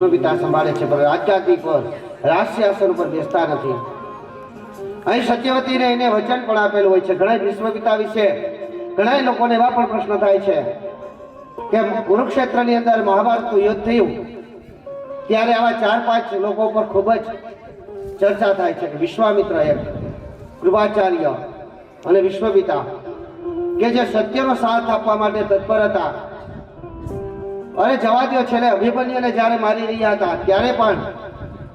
પિતા સંભાળે છે, પણ રાજગાદી પર રાજસિંહાસન ઉપર બેસતા નથી. અહીં સત્યવતીને એને વચન પણ આપેલું હોય છે. ઘણા વિશ્વપિતા વિશે ઘણા લોકોને એવા પણ પ્રશ્ન થાય છે કે કુરુક્ષેત્રની અંદર મહાભારતનું યુદ્ધ થયું, ત્યારે આવા ચાર પાંચ લોકો પર ખૂબ જ ચર્ચા થાય છે કે વિશ્વામિત્ર એક કૃપાચાર્ય અને વિશ્વપિતા, કે જે સત્યનો સાથ આપવા માટે તત્પર હતા. અરે જવા દો છેલ્લે. અભિમન્યુને જ્યારે મારી રહ્યા હતા, ત્યારે પણ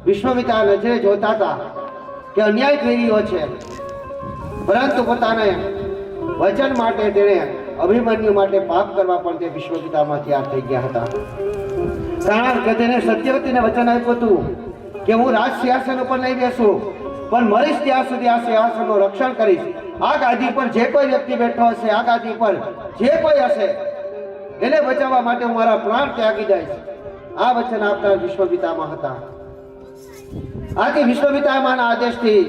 વિશ્વમિતા નજરે જોતા હતા કે અન્યાય થઈ રહ્યો છે. પરંતુ પોતાને વચન માટે તેણે અભિમન્યુ માટે પાપ કરવા પણ તે વિશ્વપિતામાં તૈયાર થઈ ગયા હતા. કારણ કે તેને સત્યવતીને વચન આપ્યું હતું કે હું રાજ સિંહાસન ઉપર નહીં બેસું, પણ મરીશ ત્યાં સુધી આ સિંહાસનનું રક્ષણ કરીશ. આ ગાદી પર જે કોઈ વ્યક્તિ બેઠો હશે આ ગાદી પર જે કોઈ હશે એને બચાવવા માટે હું મારા પ્રાણ ત્યાગી દઈશ આ વચન આપનાર વિશ્વપિતામાં હતા. આથી વિશ્વપિતામાના આદેશથી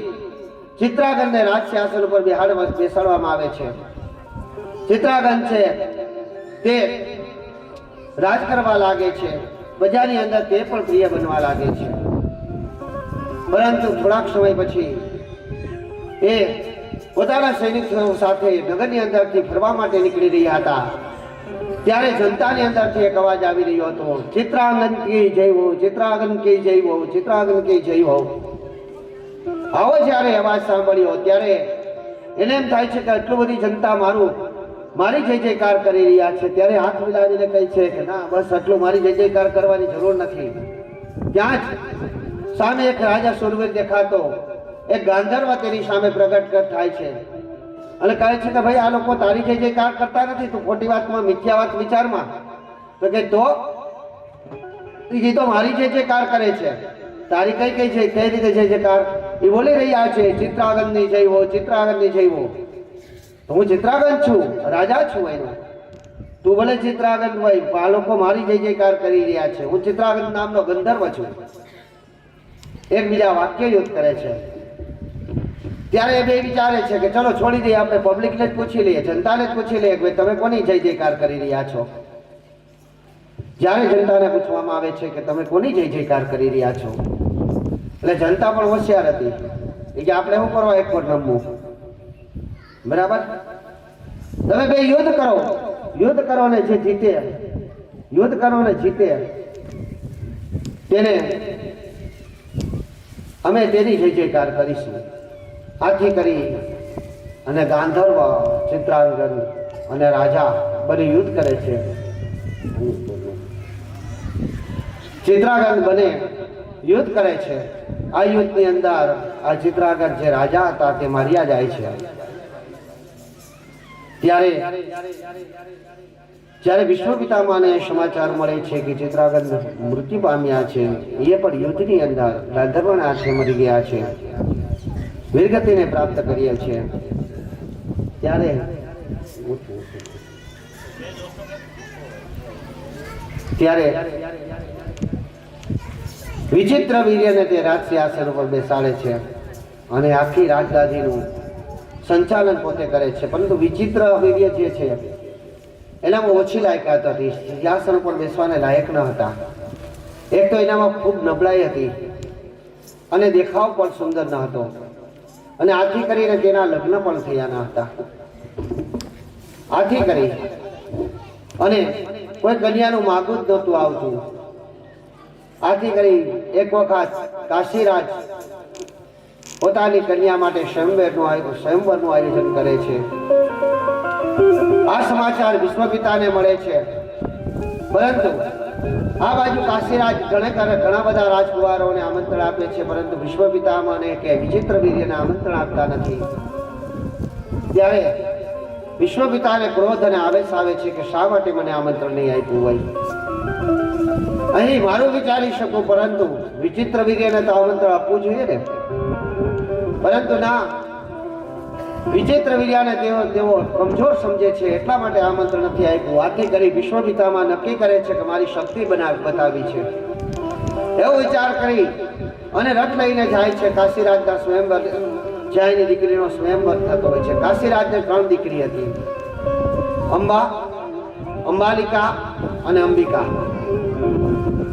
ચિત્રાગંધને રાજ સિંહાસન ઉપર બિહાડ બેસાડવામાં આવે છે. ચિત્રાગંધ છે, તે રાજ કરવા લાગે છે. બજારની અંદર તે પણ પ્રિય બનવા લાગે છે. પરંતુ થોડાક સમય પછી એ પોતાના સૈનિકો સાથે નગરની અંદરથી ફરવા માટે નીકળી રહ્યા હતા. ત્યારે જનતાની અંદરથી એક અવાજ આવી રહ્યો હતો, ચિત્રાંગન કી જય હો, ચિત્રાંગન કી જય હો, ચિત્રાંગન કી જય આવો જ્યારે અવાજ સાંભળ્યો, ત્યારે એને એમ થાય છે કે આટલું બધી જનતા મારું, મારી જય જયકાર કરી રહ્યા છે. ત્યારે હાથ મિલાવીને કહે છે કે ના, બસ આટલું મારી જય જયકાર કરવાની જરૂર નથી. ત્યાં જ સામે એક રાજા સુરવીર દેખાતો. એક ગાંધર્વ તેની સામે પ્રગટ થાય છે. અને કહે છે કે ભાઈ, આ લોકો તારી જે કાર કરતા નથી, તું ખોટી વાતમાં, મિથ્યા વાત વિચારમાં. તો કે તો? એ તો મારી જે જે કાર કરે છે. તારી કઈ કઈ છે? કઈ રીતે છે જે કાર? એ બોલી રહ્યા છે, ચિત્રાગનની હો, ચિત્રાગનની તો હું ચિત્રાગન છું, રાજા છું એનો. તું ભલે ચિત્રાગન હોય આ લોકો મારી જય જયકાર કરી રહ્યા છે. હું ચિત્રાગન નામનો ગંધર્વ છું. એકબીજા વાક્ય યુદ્ધ કરે છે. ત્યારે એ બે વિચારે છે કે ચલો છોડી દઈએ, આપણે પબ્લિકને જ પૂછી લઈએ, જનતાને જ પૂછી લઈએ કે તમે કોની જય જયકાર કરી રહ્યા છો? જ્યારે જનતાને પૂછવામાં આવે છે કે તમે કોની જય જયકાર કરી રહ્યા છો? એટલે જનતા પણ હોશિયાર હતી. કે આપણે શું કરવા એક પર રમવું? બરાબર? તમે બે યુદ્ધ કરો. યુદ્ધ કરો ને જે જીતે. યુદ્ધ કરો ને જીતે. તેને અમે તેની જય જયકાર કરીશું. આથી કરી અને ગાંધર્વ ચિત્રાંગન અને રાજા બને યુદ્ધ કરે છે. ચિત્રાગન બને, યુદ્ધ કરે છે. આ યુદ્ધની અંદર આ ચિત્રાગન જે રાજા હતા તે માર્યા જાય છે. ત્યારે જ્યારે વિશ્વપિતામાને સમાચાર મળે છે કે ચિત્રાગન મૃત્યુ પામ્યા છે, એ પણ યુદ્ધની અંદર ગાંધર્વના હાથે મરી ગયા છે. વીરગતિને પ્રાપ્ત કરીએ છીએ. ત્યારે ત્યારે વિચિત્ર વીર્યને તે રાજ આસન ઉપર બેસાડે છે અને આખી રાજગાદીનું સંચાલન પોતે કરે છે. પરંતુ વિચિત્ર વીર્ય જે છે, એનામાં ઓછી લાયકાત હતી. સિંહાસન ઉપર બેસવાને લાયક ન હતા. એક તો એનામાં ખૂબ નબળાઈ હતી અને દેખાવ પણ સુંદર ન હતો. અને આથી કરીને તેના લગ્ન પણ થયા ન હતા. આથી કરી અને કોઈ કન્યાનું માગું જ નહોતું આવતું. આથી કરી એક વખત કાશીરાજ પોતાની કન્યા માટે સ્વયંવરનું સ્વયંવરનું આયોજન કરે છે. આ સમાચાર વિશ્વપિતાને મળે છે. પરંતુ આ બાજુ કાશીરાજ ઘણા ઘણા બધા રાજકુમારોને આમંત્રણ આપે છે, પરંતુ વિશ્વપિતામાને કે વિચિત્ર વીર્યને આમંત્રણ આપતા નથી. ત્યારે વિશ્વપિતાને ક્રોધ અને આવેશ આવે છે કે શા માટે મને આમંત્રણ નહીં આપ્યું હોય? અહીં મારું વિચારી શકું, પરંતુ વિચિત્ર વીર્યને તો આમંત્રણ આપવું જોઈએ ને? પરંતુ ના વિચિત્ર વીર્યાને તેઓ તેઓ કમજોર સમજે છે, એટલા માટે આમંત્રણ નથી આપ્યું. આથી કરી વિશ્વપિતામાં નક્કી કરે છે કે મારી શક્તિ બનાવી બતાવી છે. એવો વિચાર કરી અને રથ લઈને જાય છે. કાશીરાજના સ્વયંવર જયની દીકરીનો સ્વયંવર થતો હોય છે. કાશીરાજને ત્રણ દીકરી હતી. અંબા, અંબાલિકા અને અંબિકા.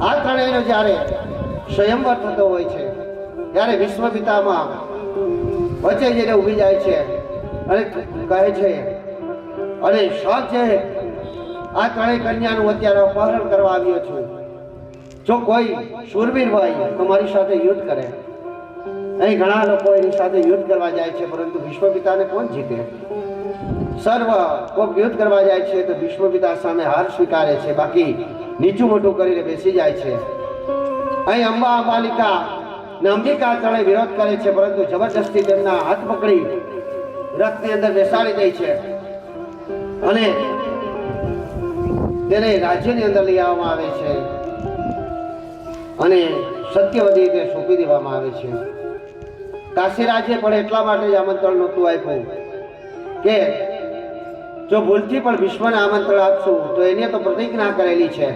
આ ત્રણેયનો જ્યારે સ્વયંવર થતો હોય છે, ત્યારે વિશ્વપિતામાં વચ્ચે જઈને ઊભી જાય છે. અને કહે છે, અને શોખ છે આ ત્રણેય કન્યાનું અત્યારે અપહરણ કરવા આવ્યો છું. જો કોઈ શૂરવીર હોય તો મારી સાથે યુદ્ધ કરે. અહીં ઘણા લોકો એની સાથે યુદ્ધ કરવા જાય છે, પરંતુ વિશ્વપિતાને કોણ જીતે? સર્વ કોઈક યુદ્ધ કરવા જાય છે તો વિશ્વપિતા સામે હાર સ્વીકારે છે, બાકી નીચું મોટું કરીને બેસી જાય છે. અહીં અંબા અંબાલિકા ને અંબિકા ત્રણે વિરોધ કરે છે, પરંતુ જબરજસ્તી તેમના હાથ પકડી રથની અંદર બેસાડી દે છે. અને તેને રાજ્યની અંદર લઈ આવવામાં આવે છે. અને સત્યવતી તે સોંપી દેવામાં આવે છે. કાશી રાજ્ય પણ એટલા માટે જ આમંત્રણ નહોતું આપ્યું કે જો ભૂલથી પણ વિશ્વને આમંત્રણ આપશું, તો એને તો પ્રતિજ્ઞા કરેલી છે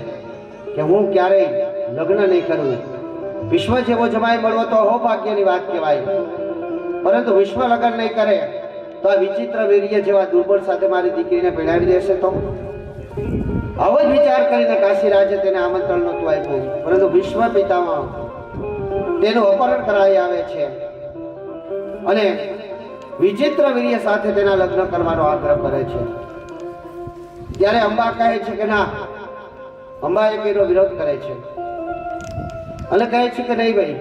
કે હું ક્યારેય લગ્ન નહીં કરું. વિશ્વ જેવો જમાઈ મળવો તો હો ભાગ્યની વાત કહેવાય. પરંતુ વિશ્વ લગ્ન નહીં કરે. તો આ વિચિત્ર વીર્ય જેવા દુર્બળ સાથે મારી દીકરીને ભેળાવી દેશે તો? આવો જ વિચાર કરીને કાશી રાજે તેને આમંત્રણ નહોતું આપ્યું. પરંતુ વિશ્વ પિતામાં તેનું અપહરણ કરાવી આવે છે. અને વિચિત્ર વીર્ય સાથે તેના લગ્ન કરવાનો આગ્રહ કરે છે. ત્યારે અંબા કહે છે કે ના અંબા એ એનો વિરોધ કરે છે. અને કહે છે કે નહીં ભાઈ,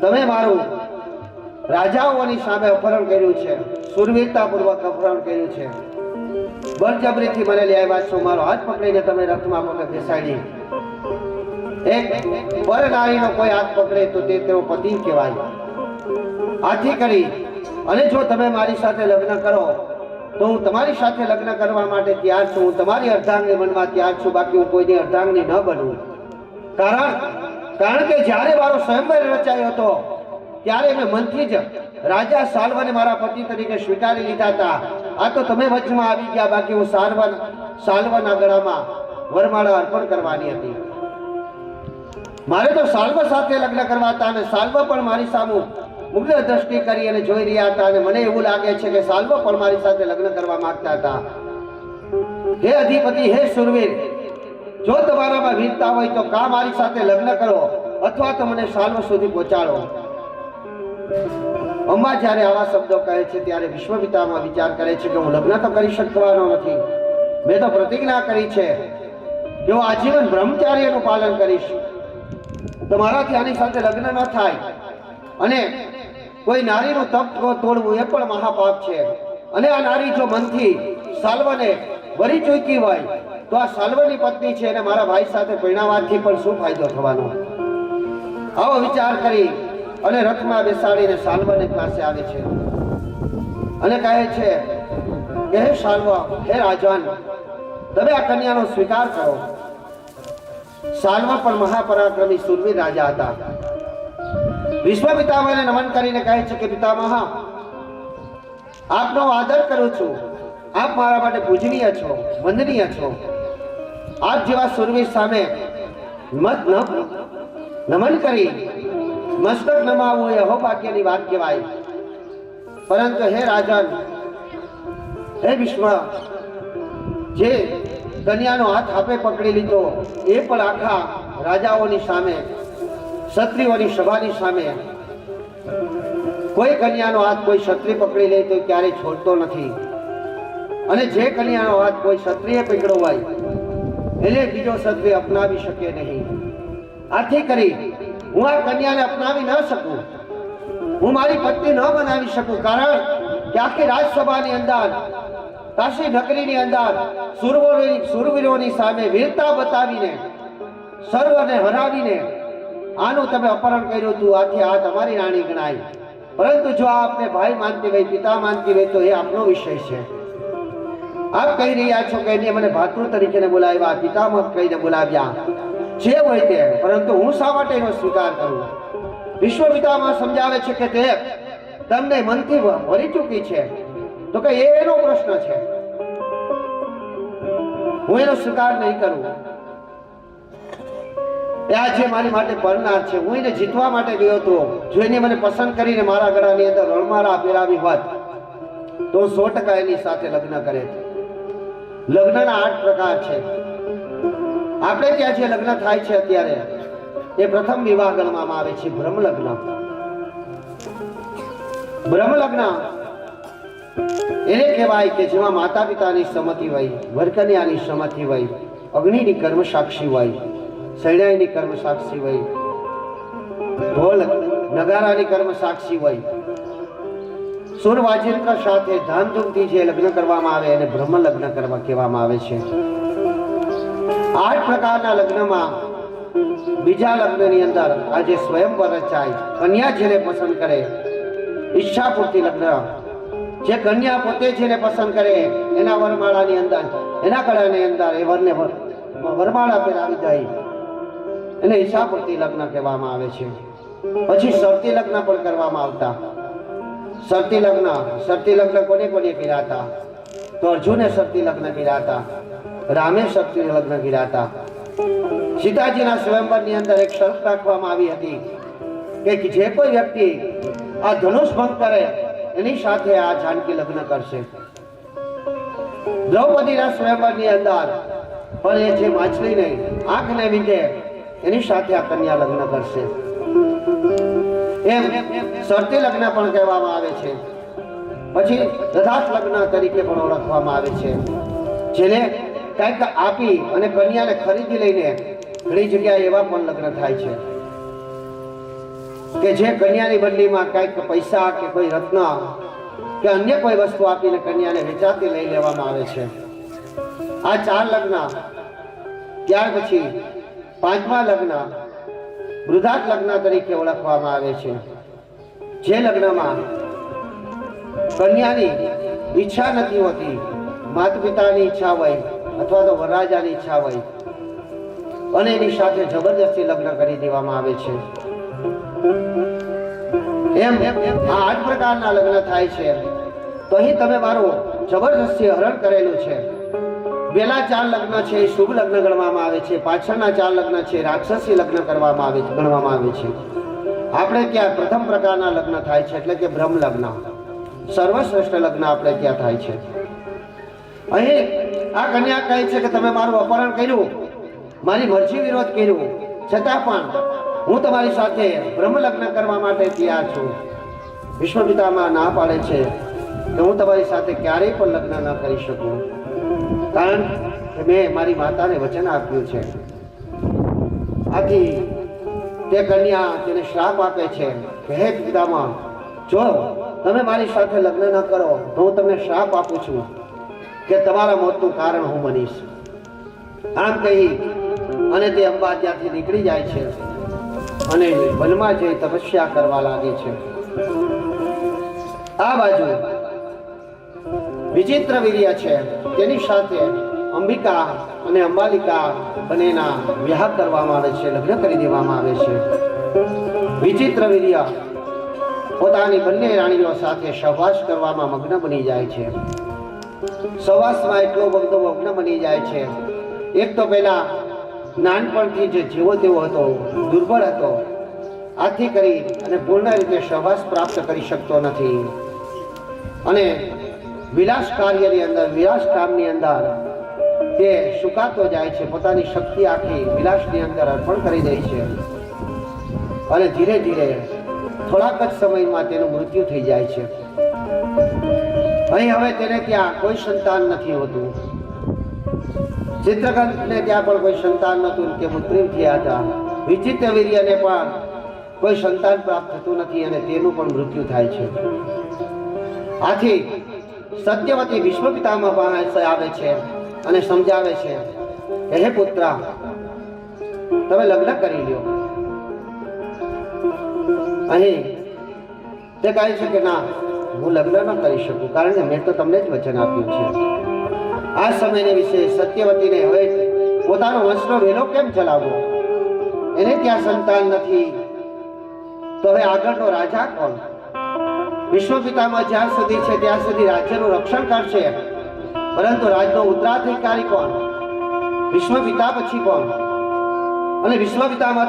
તમે મારું રાજાઓની સામે અપહરણ કર્યું છે. સુરવીરતાપૂર્વક અપહરણ કર્યું છે. બળજબરીથી મને આવ્યા છો મારો હાથ પકડીને તમે રથમાં મને બેસાડી? એક પર નારીનો કોઈ હાથ પકડે તો તે તેનો પતિ કહેવાય. આથી કરી, અને જો તમે મારી સાથે લગ્ન કરો, તો હું તમારી સાથે લગ્ન કરવા માટે તૈયાર છું. હું તમારી અર્ધાંગની બનવા તૈયાર છું. બાકી હું કોઈની અર્ધાંગની ન બનું. કારણ કારણ કે જ્યારે મારો સ્વયંવર રચાયો હતો ત્યારે મેં મનથી જ રાજા સાલવાને મારા પતિ તરીકે સ્વીકારી લીધા હતા. આ તો તમે વચમાં આવી ગયા, બાકી હું સાલ્વન, સાલવાના ગળામાં વરમાળા અર્પણ કરવાની હતી. મારે તો સાલ્વ સાથે લગ્ન કરવા હતા અને સાલ્વ પણ મારી સામુ મુગ્ધ દ્રષ્ટિ કરી અને જોઈ રહ્યા હતા અને મને એવું લાગે છે કે સાલ્વ પણ મારી સાથે લગ્ન કરવા માંગતા હતા. હે અધિપતિ, હે સુરવીર, જો તમારામાં વીરતા હોય તો કા મારી સાથે લગ્ન કરો અથવા તો મને સાલ્વ સુધી પહોંચાડો? અંબા જ્યારે આવા શબ્દો કહે છે, ત્યારે વિશ્વપિતામાં વિચાર કરે છે કે હું લગ્ન તો કરી શકવાનો નથી. મેં તો પ્રતિજ્ઞા કરી છે કે હું આજીવન બ્રહ્મચાર્યનું પાલન કરીશ. તો મારાથી આની સાથે લગ્ન ન થાય. અને કોઈ નારીનું તપ તોડવું એ પણ મહાપાપ છે. અને આ નારી જો મનથી સાલ્વને વરી ચૂકી હોય, તો આ સાલ્વની પત્ની છે અને મારા ભાઈ સાથે પરિણાવાથી પણ શું ફાયદો થવાનો? આવો વિચાર કરી અને રથમાં બેસાડીને સાલવાની પાસે આવે છે. અને કહે છે કે હે સાલવા હે રાજન તમે આ કન્યાનો સ્વીકાર કરો. સાલવા પણ મહાપરાક્રમી સુરવીર રાજા હતા. વિશ્વ પિતામહને નમન કરીને કહે છે કે, પિતામહ, આપનો આદર કરું છું. આપ મારા માટે પૂજનીય છો, વંદનીય છો. આપ જેવા સુરવીર સામે મત ન, નમન કરી મસ્તક નમાવવું એ અહોભાગ્યની વાત કહેવાય. પરંતુ હે રાજન, હે વિશ્વ જે કન્યાનો હાથ આપે પકડી લીધો, એ પણ આખા રાજાઓની સામે, ક્ષત્રિયોની સભાની સામે. કોઈ કન્યાનો હાથ કોઈ ક્ષત્રિય પકડી લે તો ક્યારેય છોડતો નથી. અને જે કન્યાનો હાથ કોઈ ક્ષત્રિય પકડો હોય, એને બીજો ક્ષત્રિય અપનાવી શકે નહીં. આથી કરી હું આ કન્યાને અપનાવી ન શકું. હું મારી પત્ની ન બનાવી શકું, કારણ કે આખી રાજસભાની અંદર, કાશી નગરીની અંદર સુરવીરોની સુરવીરોની સામે વીરતા બતાવીને, સર્વને હરાવીને આનું તમે અપહરણ કર્યું હતું, આથી આ તમારી રાણી ગણાય. પરંતુ જો આપને ભાઈ માનતી હોય, પિતા માનતી હોય, તો એ આપનો વિષય છે. આપ કહી રહ્યા છો કે એને મને ભાતૃ તરીકે બોલાવ્યા પિતામહ કહીને બોલાવ્યા. જે હોય તે પરંતુ હું શા માટે એનો સ્વીકાર કરું? વિશ્વ પિતામહ સમજાવે છે કે તે તમને મનથી ભરી ચૂકી છે. તો કે એનો પ્રશ્ન છે. હું એનો સ્વીકાર નહીં કરું. ત્યાં જે મારી માટે પરનાર છે, હું એને જીતવા માટે ગયો હતો. જો એને મને પસંદ કરીને મારા ગળાની અંદર રણમાળા પહેરાવી હોત, તો સો ટકા એની સાથે લગ્ન કરે લગ્નના આઠ પ્રકાર છે. આપણે ત્યાં જે લગ્ન થાય છે અત્યારે, એ પ્રથમ વિવાહ ગણવામાં આવે છે બ્રહ્મ લગ્ન બ્રહ્મ લગ્ન એને કહેવાય કે જેમાં માતા પિતાની સંમતિ હોય, વર્કન્યાની સંમતિ હોય, અગ્નિની કર્મ સાક્ષી હોય, શૈણાઈની કર્મ સાક્ષી હોય ઢોલ નગારાની કર્મ સાક્ષી હોય. સુર વાજિંત્ર સાથે ધામધૂમથી જે લગ્ન કરવામાં આવે, એને બ્રહ્મ લગ્ન કરવા કહેવામાં આવે છે. આઠ પ્રકારના લગ્નમાં બીજા લગ્નની અંદર આજે સ્વયંવર રચાય કન્યા જેને પસંદ કરે ઈચ્છા પૂરતી લગ્ન. જે કન્યા પોતે જેને પસંદ કરે, એના વરમાળાની અંદર, એના ગળાની અંદર એ વરને વર- વરમાળા પહેરાવી જાય. એને ઈચ્છા પૂરતી લગ્ન કહેવામાં આવે છે. પછી શરતી લગ્ન પણ કરવામાં આવતા. શરતી લગ્ન શરતી લગ્ન કોને કોને હતા? તો અર્જુને શરતી લગ્ન હતા. રામે શક્તિને લગ્ન કર્યા હતા. સીતાજીના સ્વયંવરની અંદર એક શરત રાખવામાં આવી હતી કે જે કોઈ વ્યક્તિ આ ધનુષ ભંગ કરે, એની સાથે આ જાનકી લગ્ન કરશે. દ્રૌપદીના સ્વયંવરની અંદર પણ એ જે માછલીને આંખને લીધે એની સાથે આ કન્યા લગ્ન કરશે. એમ શરતી લગ્ન પણ કહેવામાં આવે છે. પછી દધાત લગ્ન તરીકે પણ ઓળખવામાં આવે છે. જેને કંઈક આપી અને કન્યાને ખરીદી લઈને ઘણી જગ્યાએ એવા પણ લગ્ન થાય છે કે જે કન્યાની બદલીમાં કંઈક પૈસા કે કોઈ રત્ન કે અન્ય કોઈ વસ્તુ આપીને કન્યાને વેચાતી લઈ લેવામાં આવે છે. આ ચાર લગ્ન, ત્યાર પછી પાંચમા લગ્ન વૃદ્ધાત લગ્ન તરીકે ઓળખવામાં આવે છે. જે લગ્નમાં કન્યાની ઈચ્છા નથી હોતી માતા પિતાની ઈચ્છા હોય અથવા તો વરરાજાની ઈચ્છા હોય અને એની સાથે જબરદસ્તી લગ્ન કરી દેવામાં આવે છે. એમ આ આઠ પ્રકારના લગ્ન થાય છે. તો અહીં તમે મારું જબરદસ્તી હરણ કરેલું છે. પેલા ચાર લગ્ન છે, એ શુભ લગ્ન ગણવામાં આવે છે. પાછળના ચાર લગ્ન છે રાક્ષસી લગ્ન કરવામાં આવે છે, ગણવામાં આવે છે. આપણે ત્યાં પ્રથમ પ્રકારના લગ્ન થાય છે, એટલે કે બ્રહ્મ લગ્ન. સર્વશ્રેષ્ઠ લગ્ન આપણે ત્યાં થાય છે? અહીં આ કન્યા કહે છે કે તમે મારું અપહરણ કર્યું. મારી મરજી વિરોધ કર્યું. છતાં પણ હું તમારી સાથે બ્રહ્મ લગ્ન કરવા માટે તૈયાર છું. પિતામાં ના પાડે છે કે હું તમારી સાથે ક્યારેય પણ લગ્ન ન કરી શકું. કારણ કે મેં મારી માતાને વચન આપ્યું છે. આથી તે કન્યા તેને શ્રાપ આપે છે કે હે પિતામાં, જો તમે મારી સાથે લગ્ન ન કરો, તો હું તમને શ્રાપ આપું છું. કે તમારા મોતનું કારણ હું બનીશ આમ કહી અને તે અંબા ત્યાંથી નીકળી જાય છે અને વનમાં જઈ તપસ્યા કરવા લાગે છે. આ બાજુ વિચિત્ર વીર્ય છે. તેની સાથે અંબિકા અને અંબાલિકા બંનેના વિવાહ કરવામાં આવે છે, લગ્ન કરી દેવામાં આવે છે. વિચિત્ર વીર્ય પોતાની બંને રાણીઓ સાથે સહવાસ કરવામાં મગ્ન બની જાય છે. સહવાસમાં એટલો બધો મગ્ન બની જાય છે. એક તો પહેલા નાનપણથી જે જેવો તેવો હતો, દુર્બળ હતો, આથી કરી અને પૂર્ણ રીતે સહવાસ પ્રાપ્ત કરી શકતો નથી. અને વિલાસ કાર્યની અંદર, વિલાસ કામની અંદર તે સુકાતો જાય છે, પોતાની શક્તિ આખી વિલાસની અંદર અર્પણ કરી દે છે. અને ધીરે ધીરે થોડાક જ સમયમાં તેનું મૃત્યુ થઈ જાય છે. અહીં હવે તેને ત્યાં કોઈ સંતાન નથી હોતું. ચિત્રકંતને ત્યાં પણ કોઈ સંતાન નહોતું કે મુત્રિમ થયા હતા. વિચિત્ર વીર્યને પણ કોઈ સંતાન પ્રાપ્ત થતું નથી અને તેનું પણ મૃત્યુ થાય છે. આથી સત્યવતી વિશ્વ પિતામાં પાસે આવે છે અને સમજાવે છે કે હે પુત્ર, તમે લગ્ન કરી લ્યો. અહીં તે કહે છે કે ના હું લગ્ન ન કરી શકું, કારણ કે મેં તો તમને જ વચન આપ્યું છે. આ સમયને વિશે સત્યવતીને હવે પોતાનો વંશનો વેલો કેમ ચલાવવો? એને ત્યાં સંતાન નથી? તો હવે આગળનો રાજા કોણ? વિશ્વ જ્યાં સુધી છે, ત્યાં સુધી રાજ્યનું રક્ષણ કરશે પરંતુ રાજનો ઉત્તરાધિકારી કોણ? વિશ્વ પછી કોણ? અને વિશ્વ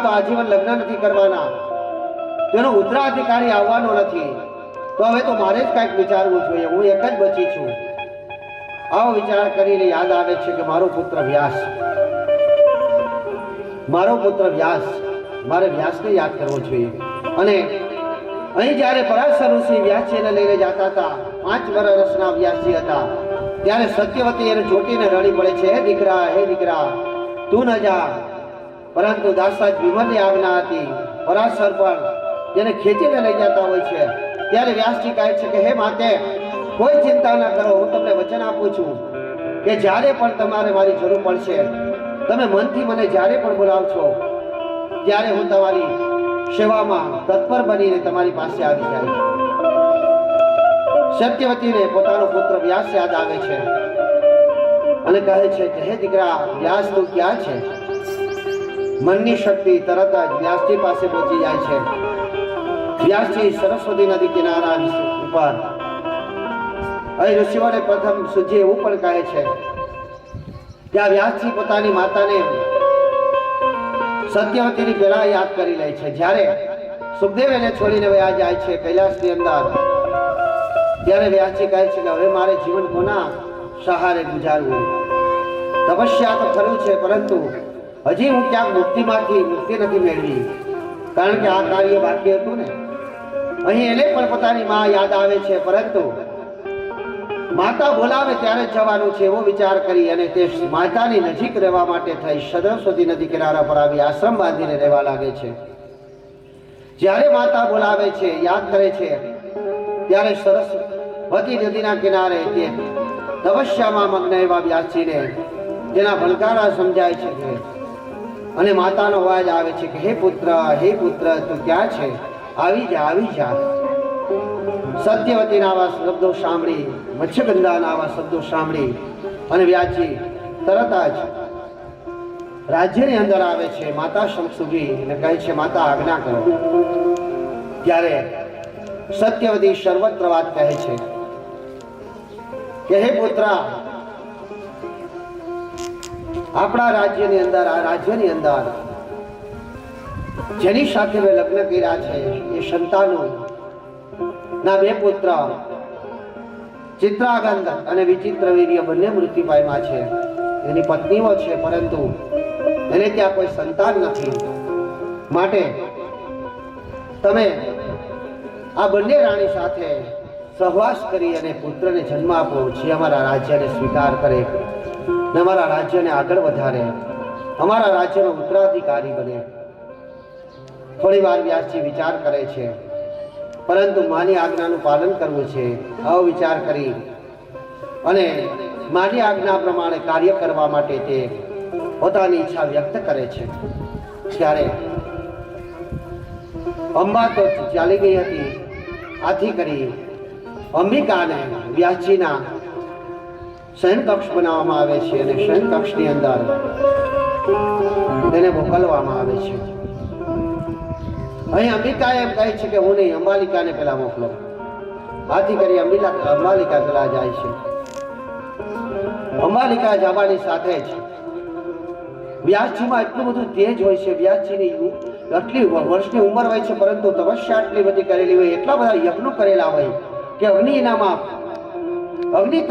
તો આજીવન લગ્ન નથી કરવાના. તેનો ઉત્તરાધિકારી આવવાનો નથી. તો હવે તો મારે જ કાંઈક વિચારવું જોઈએ. હું એક જ બચી છું. આવો વિચાર કરીને યાદ આવે છે કે મારો પુત્ર વ્યાસ. મારો પુત્ર વ્યાસ. મારે વ્યાસને યાદ કરવો જોઈએ. અને અહીં જ્યારે પરાશર ઋષિ વ્યાસજીને લઈને જતા હતા, પાંચ વર્ષના વ્યાસજી હતા, ત્યારે સત્યવતી એને ચોટીને રડી પડે છે, હે દીકરા હે દીકરા, તું ન જા. પરંતુ દાસરાજ વિમરની આજ્ઞા હતી. પરાશર પણ જેને ખેંચીને લઈ જતા હોય છે. ત્યારે વ્યાસજી કહે છે કે, હે માતે, કોઈ ચિંતા ના કરો, હું તમને વચન આપું છું કે જ્યારે પણ તમારે મારી જરૂર પડશે, તમે મનથી મને જ્યારે પણ બોલાવશો, ત્યારે હું તમારી સેવામાં તત્પર બનીને તમારી પાસે આવી જાય. સત્યવતીને પોતાનો પુત્ર વ્યાસ યાદ આવે છે અને કહે છે કે, હે દીકરા, વ્યાસ તું ક્યાં છે? મનની શક્તિ તરત જ વ્યાસજી પાસે પહોંચી જાય છે. વ્યાસજી સરસ્વતી નદી કિનારા ઉપર અહીં ઋષિઓને પ્રથમ સુધી એવું પણ કહે છે, ત્યાં વ્યાસજી પોતાની માતાને સત્યવતીની પહેલા યાદ કરી લે છે. જ્યારે સુખદેવ એને છોડીને વયા જાય છે કૈલાસની અંદર, ત્યારે વ્યાસજી કહે છે કે હવે મારે જીવન કોના સહારે ગુજારવું? તપસ્યા તો ખરું છે, પરંતુ હજી હું ક્યાંક મુક્તિમાંથી મુક્તિ નથી મેળવી. કારણ કે આ કાર્ય બાકી હતું ને. અહીં એને પણ પોતાની માં યાદ આવે છે, પરંતુ માતા બોલાવે ત્યારે જવાનું છે એવો વિચાર કરી અને તે માતાની નજીક રહેવા માટે થઈ. સરસ્વતી નદી કિનારા પર આવી આશ્રમ બાંધીને રહેવા લાગે છે. જ્યારે માતા બોલાવે છે, યાદ કરે છે, ત્યારે સરસ્વતી નદીના કિનારે તે તપસ્યામાં મગ્ન એવા વ્યાસજીને તેના ભણકારા સમજાય છે અને માતાનો અવાજ આવે છે કે, હે પુત્ર હે પુત્ર, તું ક્યાં છે? આવી જા આવી જા. સત્યવતીના આવા શબ્દો સાંભળી, મત્સ્યગંધાના આવા શબ્દો સાંભળી અને વ્યાજી તરત જ રાજ્યની અંદર આવે છે, માતા શંખ સુધી અને કહે છે, માતા, આજ્ઞા કરો. ત્યારે સત્યવતી સર્વત્ર વાત કહે છે કે, હે પુત્રા, આપણા રાજ્યની અંદર, આ રાજ્યની અંદર જેની સાથે મેં લગ્ન કર્યા છે, એ સંતાનો. ના, બે પુત્ર. ચિત્રાગંધ અને વિચિત્ર વીર્ય બંને મૃત્યુ પામ્યા છે. એની પત્નીઓ છે, પરંતુ એને ત્યાં કોઈ સંતાન નથી. માટે તમે આ બંને રાણી સાથે સહવાસ કરી અને પુત્રને જન્મ આપો, જે અમારા રાજ્યને સ્વીકાર કરે ને અમારા રાજ્યને આગળ વધારે. અમારા રાજ્યનો ઉત્તરાધિકારી બને. થોડી વાર વ્યાસજી વિચાર કરે છે. પરંતુ માની આજ્ઞાનું પાલન કરવું છે. અવિચાર કરી અને માની આજ્ઞા પ્રમાણે કાર્ય કરવા માટે તે પોતાની ઈચ્છા વ્યક્ત કરે છે. ત્યારે અંબા તો ચાલી ગઈ હતી. આથી કરી અંબિકાને વ્યાસજીના શયનકક્ષ બનાવવામાં આવે છે અને શયનકક્ષની અંદર તેને મોકલવામાં આવે છે. અહીં અંબિકા એમ કહે છે કે હું નહીં અમાલિકાને પેલા મોકલો. આથી કરી અંબિલા અંબાલિકા પેલા જાય છે. અમાલિકા જવાની સાથે જ વ્યાસજીમાં એટલું બધું તેજ હોય છે, વ્યાસજીની આટલી વર્ષની ઉંમર હોય છે, પરંતુ તપસ્યા આટલી બધી કરેલી હોય, એટલા બધા યજ્ઞો કરેલા હોય કે અગ્નિ એનામાં અગ્નિ